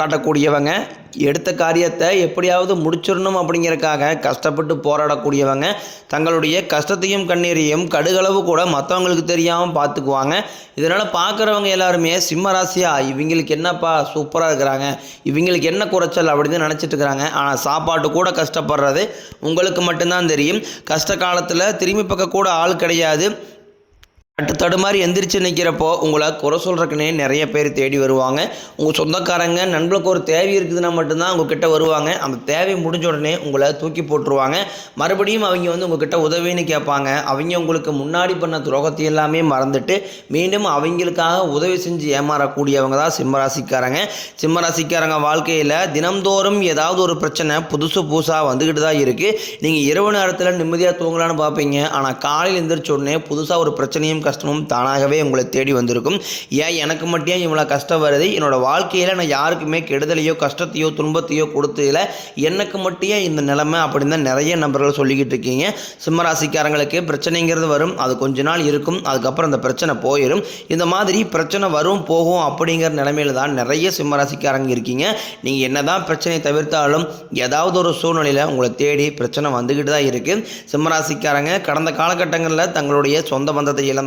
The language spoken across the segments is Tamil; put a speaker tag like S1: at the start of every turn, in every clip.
S1: காட்டக்கூடியவங்க. எடுத்த காரியத்தை எப்படியாவது முடிச்சிடணும் அப்படிங்கிறக்காக கஷ்டப்பட்டு போராடக்கூடியவங்க. தங்களுடைய கஷ்டத்தையும் கண்ணீரையும் கடுகளவு கூட மற்றவங்களுக்கு தெரியாமல் பார்த்துக்குவாங்க. இதனால் பார்க்குறவங்க எல்லாருமே சிம்மராசியா இவங்களுக்கு என்னப்பா சூப்பராக இருக்கிறாங்க இவங்களுக்கு என்ன குறைச்சல் அப்படின்னு நினச்சிட்டு இருக்கிறாங்க. ஆனால் சாப்பாட்டு கூட கஷ்டப்படுறது உங்களுக்கு மட்டும்தான் தெரியும். கஷ்ட காலத்தில் திரும்பி பக்கம் கூட ஆள் கிடையாது. தட்டு தடுமாறி எந்திரிச்சு நிற்கிறப்போ உங்களை குறை சொல்கிறக்குனே நிறைய பேர் தேடி வருவாங்க. உங்கள் சொந்தக்காரங்க நண்பர்களுக்கு ஒரு தேவை இருக்குதுன்னா மட்டும்தான் உங்ககிட்ட வருவாங்க. அந்த தேவை முடிஞ்ச உடனே உங்களை தூக்கி போட்டுருவாங்க. மறுபடியும் அவங்க வந்து உங்ககிட்ட உதவின்னு கேட்பாங்க. அவங்க உங்களுக்கு முன்னாடி பண்ண துரோகத்தை எல்லாமே மறந்துட்டு மீண்டும் அவங்களுக்காக உதவி செஞ்சு ஏமாறக்கூடியவங்க தான் சிம்மராசிக்காரங்க. சிம்மராசிக்காரங்க வாழ்க்கையில் தினம்தோறும் ஏதாவது ஒரு பிரச்சனை புதுசு புதுசாக வந்துக்கிட்டு தான் இருக்குது நீங்கள் இரவு நேரத்தில் நிம்மதியாக தூங்கலான்னு பார்ப்பீங்க. ஆனால் காலையில் எந்திரிச்ச உடனே புதுசாக ஒரு பிரச்சனையும் கஷ்டமும் தானாகவே உங்களை தேடி வந்திருக்கும். ஏன் எனக்கு மட்டும் ஏன் இவ்வளோ கஷ்டம் வருது? என்னோட வாழ்க்கையில் நான் யாருக்குமே கெடுதலையோ கஷ்டத்தையோ துன்பத்தையோ கொடுத்ததில் எனக்கு மட்டும் ஏன் இந்த நிலைமை அப்படின்னு தான் நிறைய நபர்கள் சொல்லிக்கிட்டு இருக்கீங்க. சிம்மராசிக்காரங்களுக்கு பிரச்சனைங்கிறது வரும். அது கொஞ்ச நாள் இருக்கும். அதுக்கப்புறம் அந்த பிரச்சனை போயிடும் இந்த மாதிரி பிரச்சனை வரும் போகும் அப்படிங்கிற நிலமையில தான் நிறைய சிம்மராசிக்காரங்க இருக்கீங்க. நீங்கள் என்னதான் பிரச்சனையை தவிர்த்தாலும் ஏதாவது ஒரு சூழ்நிலையில் உங்களை தேடி பிரச்சனை வந்துக்கிட்டு தான் இருக்குது சிம்மராசிக்காரங்க கடந்த காலகட்டங்களில் தங்களுடைய சொந்த பந்தத்தை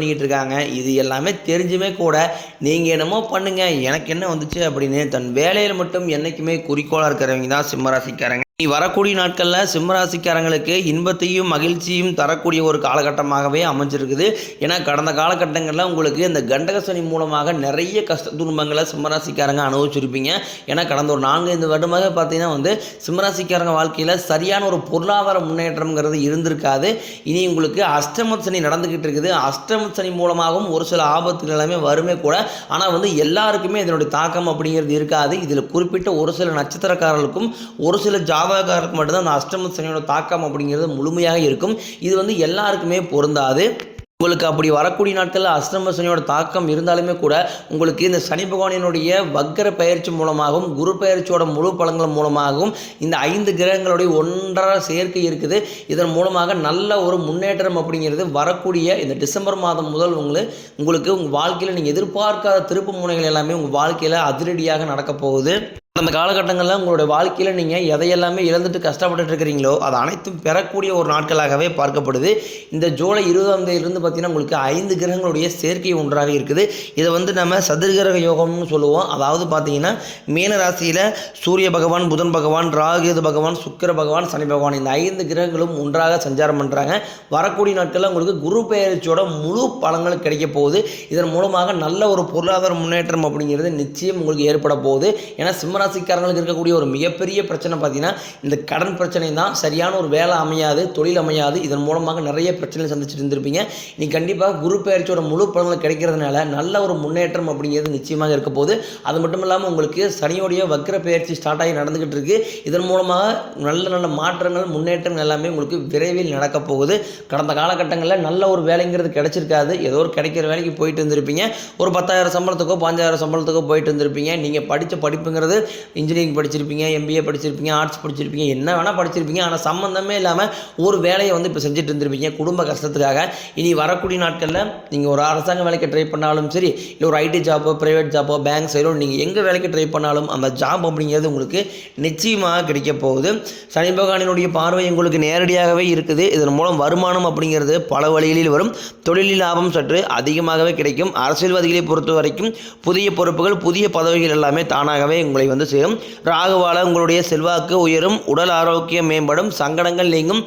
S1: பண்ணிக்கிட்டு இருக்காங்க இது எல்லாமே தெரிஞ்சுமே கூட நீங்கள் என்னமோ பண்ணுங்க எனக்கு என்ன வந்துச்சு அப்படின்னு தன் வேலையில் மட்டும் என்றைக்குமே குறிக்கோளாக இருக்கிறவங்க தான் சிம்மராசிக்காரங்க நீ வரக்கூடிய நாட்களில் சிம்மராசிக்காரங்களுக்கு இன்பத்தையும் மகிழ்ச்சியும் தரக்கூடிய ஒரு காலகட்டமாகவே அமைஞ்சிருக்குது. ஏன்னா கடந்த காலகட்டங்களில் உங்களுக்கு இந்த கண்டக சனி மூலமாக நிறைய கஷ்ட துன்பங்களை சிம்மராசிக்காரங்க அனுபவிச்சிருப்பீங்க. ஏன்னா கடந்த ஒரு நான்கு ஐந்து வருடமாக பார்த்தீங்கன்னா வந்து சிம்மராசிக்காரங்க வாழ்க்கையில் சரியான ஒரு பொருளாதார முன்னேற்றம்ங்கிறது இருந்திருக்காது. இனி உங்களுக்கு அஷ்டம சனி நடந்துக்கிட்டு இருக்குது. அஷ்டம சனி மூலமாகவும் ஒரு சில ஆபத்துகள் எல்லாமே வருமே கூட. ஆனால் வந்து எல்லாருக்குமே இதனுடைய தாக்கம் அப்படிங்கிறது இருக்காது. இதில் குறிப்பிட்ட ஒரு சில நட்சத்திரக்காரர்களுக்கும் ஒரு சில ஜாதகக்காரருக்கு மட்டும்தான் அந்த அஷ்டம சனியோட தாக்கம் அப்படிங்கிறது முழுமையாக இருக்கும். இது வந்து எல்லாருக்குமே பொருந்தாது. உங்களுக்கு அப்படி வரக்கூடிய நாட்களில் அஷ்டம சனியோட தாக்கம் இருந்தாலுமே கூட உங்களுக்கு இந்த சனி பகவானினுடைய வக்கர பயிற்சி மூலமாகவும் குரு பயிற்சியோட முழு பலன்கள் மூலமாகவும் இந்த ஐந்து கிரகங்களுடைய ஒன்றரை சேர்க்கை இருக்குது. இதன் மூலமாக நல்ல ஒரு முன்னேற்றம் அப்படிங்கிறது வரக்கூடிய இந்த டிசம்பர் மாதம் முதல் உங்களுக்கு உங்களுக்கு உங்கள் வாழ்க்கையில் நீங்கள் எதிர்பார்க்காத திருப்பு முனைகள் எல்லாமே உங்கள் வாழ்க்கையில் அதிரடியாக நடக்கப் போகுது. அந்த காலகட்டங்களில் உங்களுடைய வாழ்க்கையில் நீங்கள் எதையெல்லாமே இழந்துட்டு கஷ்டப்பட்டுட்டு இருக்கிறீங்களோ அது அனைத்தும் பெறக்கூடிய ஒரு நாட்களாகவே பார்க்கப்படுது. இந்த ஜூலை இருபதாம் தேதியிலிருந்து பார்த்தீங்கன்னா உங்களுக்கு ஐந்து கிரகங்களுடைய சேர்க்கை ஒன்றாக இருக்குது. இதை வந்து நம்ம சதுர்கிரக யோகம்னு சொல்லுவோம். அதாவது பார்த்தீங்கன்னா மீன ராசியில் சூரிய பகவான் புதன் பகவான் ராகுகேது பகவான் சுக்கிர பகவான் சனி பகவான். இந்த ஐந்து கிரகங்களும் ஒன்றாக சஞ்சாரம் பண்ணுறாங்க வரக்கூடிய நாட்களில் உங்களுக்கு குரு பெயர்ச்சியோட முழு பலங்கள் கிடைக்க போகுது. இதன் மூலமாக நல்ல ஒரு பொருளாதார முன்னேற்றம் அப்படிங்கிறது நிச்சயம் உங்களுக்கு ஏற்பட போகுது. ஏன்னா கும்பராசிக்காரங்களுக்கு இருக்கக்கூடிய ஒரு மிகப்பெரிய பிரச்சனை பார்த்தீங்கன்னா இந்த கடன் பிரச்சனை தான் சரியான ஒரு வேலை அமையாது தொழில் அமையாது. இதன் மூலமாக நிறைய பிரச்சனை சந்திச்சுட்டு இருந்திருப்பீங்க. நீ கண்டிப்பாக குரு பயிற்சியோட முழு பலன்கள் கிடைக்கிறதுனால நல்ல ஒரு முன்னேற்றம் அப்படிங்கிறது நிச்சயமாக இருக்க போது அது மட்டும் இல்லாமல் உங்களுக்கு சனியோடைய வக்ர பயிற்சி ஸ்டார்ட் ஆகி நடந்துகிட்டு இருக்கு. இதன் மூலமாக நல்ல நல்ல மாற்றங்கள் முன்னேற்றங்கள் எல்லாமே உங்களுக்கு விரைவில் நடக்க போகுது. கடந்த காலகட்டங்களில் நல்ல ஒரு வேலைங்கிறது கிடைச்சிருக்காது. ஏதோ ஒரு கிடைக்கிற வேலைக்கு போயிட்டு இருந்திருப்பீங்க. ஒரு பத்தாயிரம் சம்பளத்துக்கோ பாஞ்சாயிரம் சம்பளத்துக்கோ போயிட்டு இருந்திருப்பீங்க. நீங்கள் படித்த படிப்புங்கிறது இன்ஜினியரிங் படிச்சிருப்பீங்க எம்பிஏ படிச்சிருப்பீங்க ஆர்ட்ஸ் படிச்சிருப்பீங்க என்ன வேணால் படிச்சிருப்பீங்க ஆனால் சம்மந்தமே இல்லாமல் ஒரு வேலையை வந்து இப்போ செஞ்சுட்டு இருந்திருப்பீங்க குடும்ப கஷ்டத்துக்காக. இனி வரக்கூடிய நாட்களில் நீங்கள் ஒரு அரசாங்க வேலைக்கு ட்ரை பண்ணாலும் சரி இல்லை ஒரு ஐடி ஜாப்போ ப்ரைவேட் ஜாப்போ பேங்க் சைடோ நீங்கள் எங்கே வேலைக்கு ட்ரை பண்ணாலும் அந்த ஜாப் அப்படிங்கிறது உங்களுக்கு நிச்சயமாக கிடைக்க போகுது. சனி பகவானினுடைய பார்வை உங்களுக்கு நேரடியாகவே இருக்குது. இதன் மூலம் வருமானம் அப்படிங்கிறது பல வழிகளில் வரும். தொழிலில் லாபம் சற்று அதிகமாகவே கிடைக்கும். அரசியல்வாதிகளை பொறுத்த வரைக்கும் புதிய பொறுப்புகள் புதிய பதவிகள் எல்லாமே தானாகவே உங்களை வந்து வந்து சேரும். ராகுவால உங்களுடைய செல்வாக்கு உயரும் உடல் ஆரோக்கியம் மேம்படும் சங்கடங்கள் நீங்கும்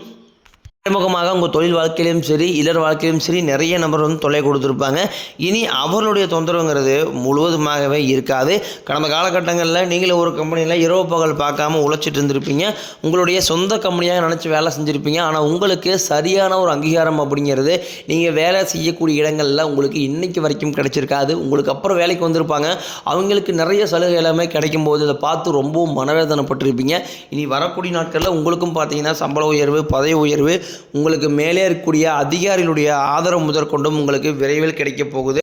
S1: மறைமுகமாக உங்கள் தொழில் வாழ்க்கையிலும் சரி இளர் வாழ்க்கையிலும் சரி நிறைய நபர் வந்து தொல்லை கொடுத்துருப்பாங்க. இனி அவர்களுடைய தொந்தரவுங்கிறது முழுவதுமாகவே இருக்காது. கடந்த காலகட்டங்களில் நீங்களும் ஒரு கம்பெனியில் இரவு பகல் பார்க்காம உழைச்சிட்டு இருந்திருப்பீங்க. உங்களுடைய சொந்த கம்பெனியாக நினச்சி வேலை செஞ்சுருப்பீங்க. ஆனால் உங்களுக்கு சரியான ஒரு அங்கீகாரம் அப்படிங்கிறது நீங்கள் வேலை செய்யக்கூடிய இடங்களில் உங்களுக்கு இன்றைக்கு வரைக்கும் கிடைச்சிருக்காது. உங்களுக்கு அப்புறம் வேலைக்கு வந்திருப்பாங்க. அவங்களுக்கு நிறைய சலுகை எல்லாமே கிடைக்கும் போது அதை பார்த்து ரொம்பவும் மனவேதனைப்பட்டிருப்பீங்க. இனி வரக்கூடிய நாட்களில் உங்களுக்கும் பார்த்தீங்கன்னா சம்பள உயர்வு பதவி உயர்வு உங்களுக்கு மேலே இருக்கக்கூடிய அதிகாரிகளுடைய ஆதரவு முதற்கொண்டும் உங்களுக்கு விரைவில் கிடைக்கப் போகுது.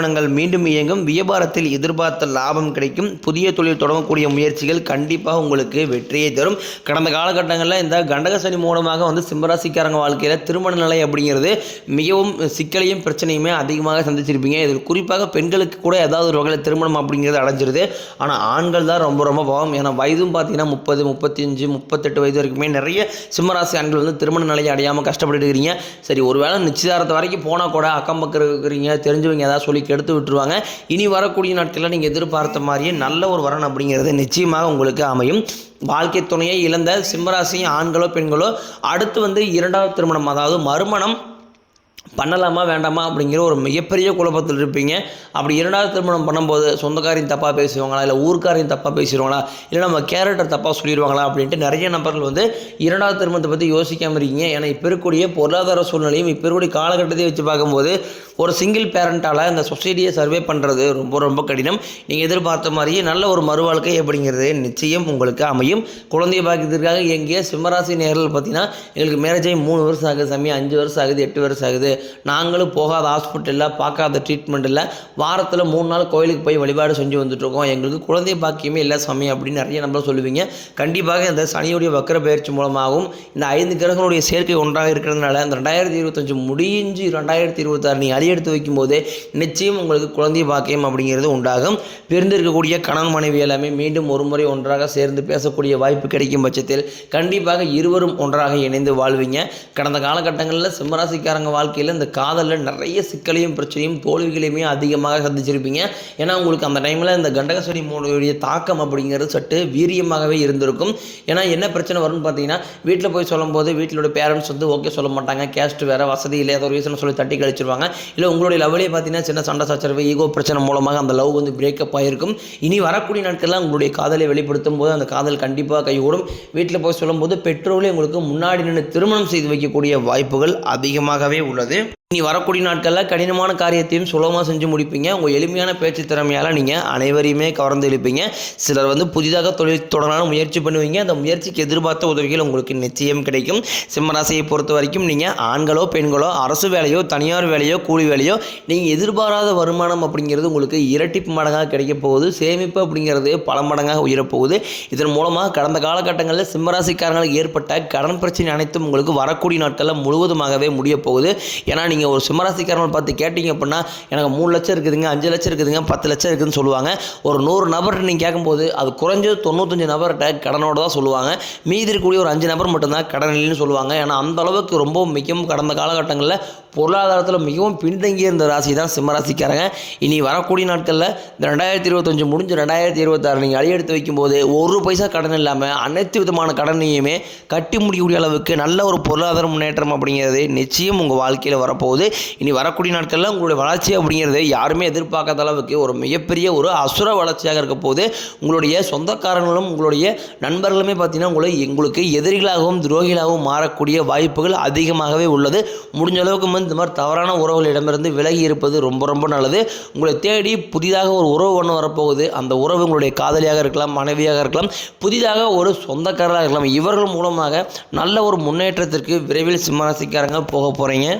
S1: நிறுவனங்கள் மீண்டும் இயங்கும். வியாபாரத்தில் எதிர்பார்த்த லாபம் கிடைக்கும். புதிய தொழில் தொடங்கக்கூடிய முயற்சிகள் கண்டிப்பாக உங்களுக்கு வெற்றியை தரும். கடந்த காலகட்டங்களில் இந்த கண்டகசனி மூலமாக வந்து சிம்மராசிக்காரங்க வாழ்க்கையில் திருமண நிலை அப்படிங்கிறது மிகவும் சிக்கலையும் பிரச்சனையுமே அதிகமாக சந்திச்சிருப்பீங்க. இதில் குறிப்பாக பெண்களுக்கு கூட ஏதாவது ஒரு வகையில் திருமணம் அப்படிங்கிறது அடைஞ்சிருது. ஆனால் ஆண்கள் தான் ரொம்ப ரொம்ப பாவம். ஏன்னா வயதும் பார்த்தீங்கன்னா முப்பது முப்பத்தஞ்சு முப்பத்தெட்டு வயது வரைக்குமே நிறைய சிம்மராசி ஆண்கள் வந்து திருமண நிலையை அடையாமல் கஷ்டப்பட்டு இருக்கிறீங்க சரி ஒருவேளை நிச்சயதாரத்தை வரைக்கும் போனால் கூட அக்கம் பக்கம் இருக்கிறீங்க தெரிஞ்சவங்க ஏதாவது சொல்லி எடுத்து விட்டுருவாங்க. இனி வரக்கூடிய நாட்களில் நீங்கள் எதிர்பார்த்த மாதிரியே நல்ல ஒரு வரன் அப்படிங்கிறது நிச்சயமாக உங்களுக்கு அமையும். வாழ்க்கை துணையை இழந்த சிம்மராசி ஆண்களோ பெண்களோ அடுத்து வந்து இரண்டாவது திருமணம் அதாவது மறுமணம் பண்ணலாமா வேண்டாமா அப்படிங்கிற ஒரு மிகப்பெரிய குழப்பத்தில் இருப்பீங்க. அப்படி இரண்டாவது திருமணம் பண்ணும்போது சொந்தக்காரையும் தப்பாக பேசுவாங்களா இல்லை ஊர்க்காரையும் தப்பாக பேசிடுவாங்களா இல்லை நம்ம கேரக்டர் தப்பாக சொல்லிடுவாங்களா அப்படின்ட்டு நிறைய நபர்கள் வந்து இரண்டாவது திருமணத்தை பற்றி யோசிக்காமல் இருக்கீங்க. ஏன்னா இப்போ இருக்கக்கூடிய பொருளாதார சூழ்நிலையும் இப்போ இருக்கக்கூடிய காலகட்டத்தையும் வச்சு பார்க்கும்போது ஒரு சிங்கிள் பேரண்ட்டால் இந்த சொசைட்டியை சர்வே பண்ணுறது ரொம்ப ரொம்ப கடினம். நீங்கள் எதிர்பார்த்த மாதிரியே நல்ல ஒரு மறுவாழ்க்கை அப்படிங்கிறது நிச்சயம் உங்களுக்கு அமையும். குழந்தைய பாக்கியத்திற்காக எங்கேயோ சிம்மராசி நேரில் பார்த்தீங்கன்னா எங்களுக்கு மேரேஜ் ஆகி மூணு வருஷம் ஆகுது சாமி அஞ்சு வருஷம் ஆகுது எட்டு வருஷம் ஆகுது. நாங்களும் போகாத ஹாஸ்பிட்டலில் பார்க்காத ட்ரீட்மெண்ட்டில் வாரத்தில் மூணு நாள் கோயிலுக்கு போய் வழிபாடு செஞ்சு வந்துட்டுருக்கோம். எங்களுக்கு குழந்தை பாக்கியமே இல்லை சாமி அப்படின்னு நிறைய நம்பர் சொல்லுவீங்க. கண்டிப்பாக இந்த சனியுடைய வக்கர பயிற்சி மூலமாகவும் இந்த ஐந்து கிரகங்களுடைய சேர்க்கை ஒன்றாக இருக்கிறதுனால இந்த ரெண்டாயிரத்தி இருபத்தஞ்சு முடிஞ்சு ரெண்டாயிரத்தி இருபத்தாறு நீங்கள் அடியெடுத்து வைக்கும்போது நிச்சயம் உங்களுக்கு குழந்தை பாக்கியம் அப்படிங்கிறது உண்டாகும். பிரிந்திருக்கக்கூடிய கணவன் மனைவி எல்லாமே மீண்டும் ஒரு முறை ஒன்றாக சேர்ந்து பேசக்கூடிய வாய்ப்பு கிடைக்கும் பட்சத்தில் கண்டிப்பாக இருவரும் ஒன்றாக இணைந்து வாழ்வீங்க. கடந்த காலகட்டங்களில் சிம்மராசிக்காரங்க வாழ்க்கையில் இந்த காதலில் நிறைய சிக்கலையும் பிரச்சனையும் தோல்விகளையுமே அதிகமாக சந்திச்சிருப்பீங்க. ஏன்னா உங்களுக்கு அந்த டைமில் இந்த கண்டகசரி மூலையுடைய தாக்கம் அப்படிங்கிறது சட்டு வீரியமாகவே இருந்திருக்கும். ஏன்னா என்ன பிரச்சனை வரும்னு பார்த்தீங்கன்னா வீட்டில் போய் சொல்லும்போது வீட்டிலோட பேரண்ட்ஸ் வந்து ஓகே சொல்ல மாட்டாங்க. கேஸ்ட் வேறு வசதி இல்லை ஏதோ ஒரு ரீசன் சொல்லி தட்டி கழிச்சிருவாங்க. இல்லை உங்களுடைய லவ்லேயே பார்த்தீங்கன்னா சின்ன சண்டை சச்சரவு ஈகோ பிரச்சனை மூலமாக அந்த லவ் வந்து பிரேக்கப் ஆகிருக்கும் இனி வரக்கூடிய நாட்களில் உங்களுடைய காதலை வெளிப்படுத்தும் போது அந்த காதல் கண்டிப்பாக கைகூடும். வீட்டில் போய் சொல்லும்போது பெற்றோர்களே உங்களுக்கு முன்னாடி நின்று திருமணம் செய்து வைக்கக்கூடிய வாய்ப்புகள் அதிகமாகவே உள்ளது. கிடையாது இனி வரக்கூடிய நாட்களில் கடினமான காரியத்தையும் சுலபமாக செஞ்சு முடிப்பீங்க. உங்கள் எளிமையான பேச்சு திறமையால் நீங்கள் அனைவரையுமே கவர்ந்து இழுப்பீங்க. சிலர் வந்து புதிதாக தொழில் தொடரான முயற்சி பண்ணுவீங்க. அந்த முயற்சிக்கு எதிர்பார்த்த உதவிகள் உங்களுக்கு நிச்சயம் கிடைக்கும். சிம்மராசியை பொறுத்த வரைக்கும் நீங்கள் ஆண்களோ பெண்களோ அரசு வேலையோ தனியார் வேலையோ கூலி வேலையோ நீங்கள் எதிர்பாராத வருமானம் அப்படிங்கிறது உங்களுக்கு இரட்டிப்பு மடங்காக கிடைக்க போகுது. சேமிப்பு அப்படிங்கிறது பல மடங்காக உயரப்போகுது. இதன் மூலமாக கடந்த காலகட்டங்களில் சிம்மராசிக்காரங்களுக்கு ஏற்பட்ட கடன் பிரச்சனை அனைத்தும் உங்களுக்கு வரக்கூடிய நாட்களில் முழுவதுமாகவே முடிய போகுது. ஏன்னா நீங்கள் ஒரு சிம்மராசிக்காரங்களை பார்த்து கேட்டிங்க அப்படின்னா எனக்கு மூணு லட்சம் இருக்குதுங்க அஞ்சு லட்சம் இருக்குதுங்க பத்து லட்சம் இருக்குதுன்னு சொல்லுவாங்க. ஒரு நூறு நபர்கிட்ட நீங்கள் கேட்கும்போது அது குறைஞ்சது தொண்ணூத்தஞ்சு நபர்கிட்ட கடனோட தான் சொல்லுவாங்க. மீதி இருக்கக்கூடிய ஒரு அஞ்சு நபர் மட்டும்தான் கடன் இல்லைன்னு சொல்லுவாங்க. ஏன்னா அந்த அளவுக்கு ரொம்ப மிகவும் கடந்த காலகட்டங்களில் பொருளாதாரத்தில் மிகவும் பின்தங்கி இருந்த ராசி தான் சிம்மராசிக்காரங்க இனி வரக்கூடிய நாட்களில் இந்த ரெண்டாயிரத்தி இருபத்தஞ்சு முடிஞ்சு ரெண்டாயிரத்தி இருபத்தாறு நீங்கள் அடியெடுத்து வைக்கும்போது ஒரு பைசா கடன் இல்லாமல் அனைத்து விதமான கடனையுமே கட்டி முடியக்கூடிய அளவுக்கு நல்ல ஒரு பொருளாதார முன்னேற்றம் அப்படிங்கிறது நிச்சயம் உங்கள் வாழ்க்கையில் வரப்போகுது. இனி வரக்கூடிய நாட்களில் உங்களுடைய வளர்ச்சி அப்படிங்கிறது யாருமே எதிர்பார்க்காத அளவுக்கு ஒரு மிகப்பெரிய ஒரு அசுர வளர்ச்சியாக இருக்க போது உங்களுடைய சொந்தக்காரங்களும் உங்களுடைய நண்பர்களுமே பார்த்தீங்கன்னா உங்களை உங்களுக்கு எதிரிகளாகவும் துரோகிகளாகவும் மாறக்கூடிய வாய்ப்புகள் அதிகமாகவே உள்ளது. முடிஞ்ச அளவுக்கு வந்து இந்த மாதிரி தவறான உறவுகளிடமிருந்து விலகி இருப்பது ரொம்ப ரொம்ப நல்லது. உங்களை தேடி புதிதாக ஒரு உறவு ஒன்று வரப்போகுது. அந்த உறவு உங்களுடைய காதலியாக இருக்கலாம் மனைவியாக இருக்கலாம் புதிதாக ஒரு சொந்தக்காரராக இருக்கலாம். இவர்கள் மூலமாக நல்ல ஒரு முன்னேற்றத்திற்கு விரைவில் சிம்மராசிக்காரங்க போக போகிறீங்க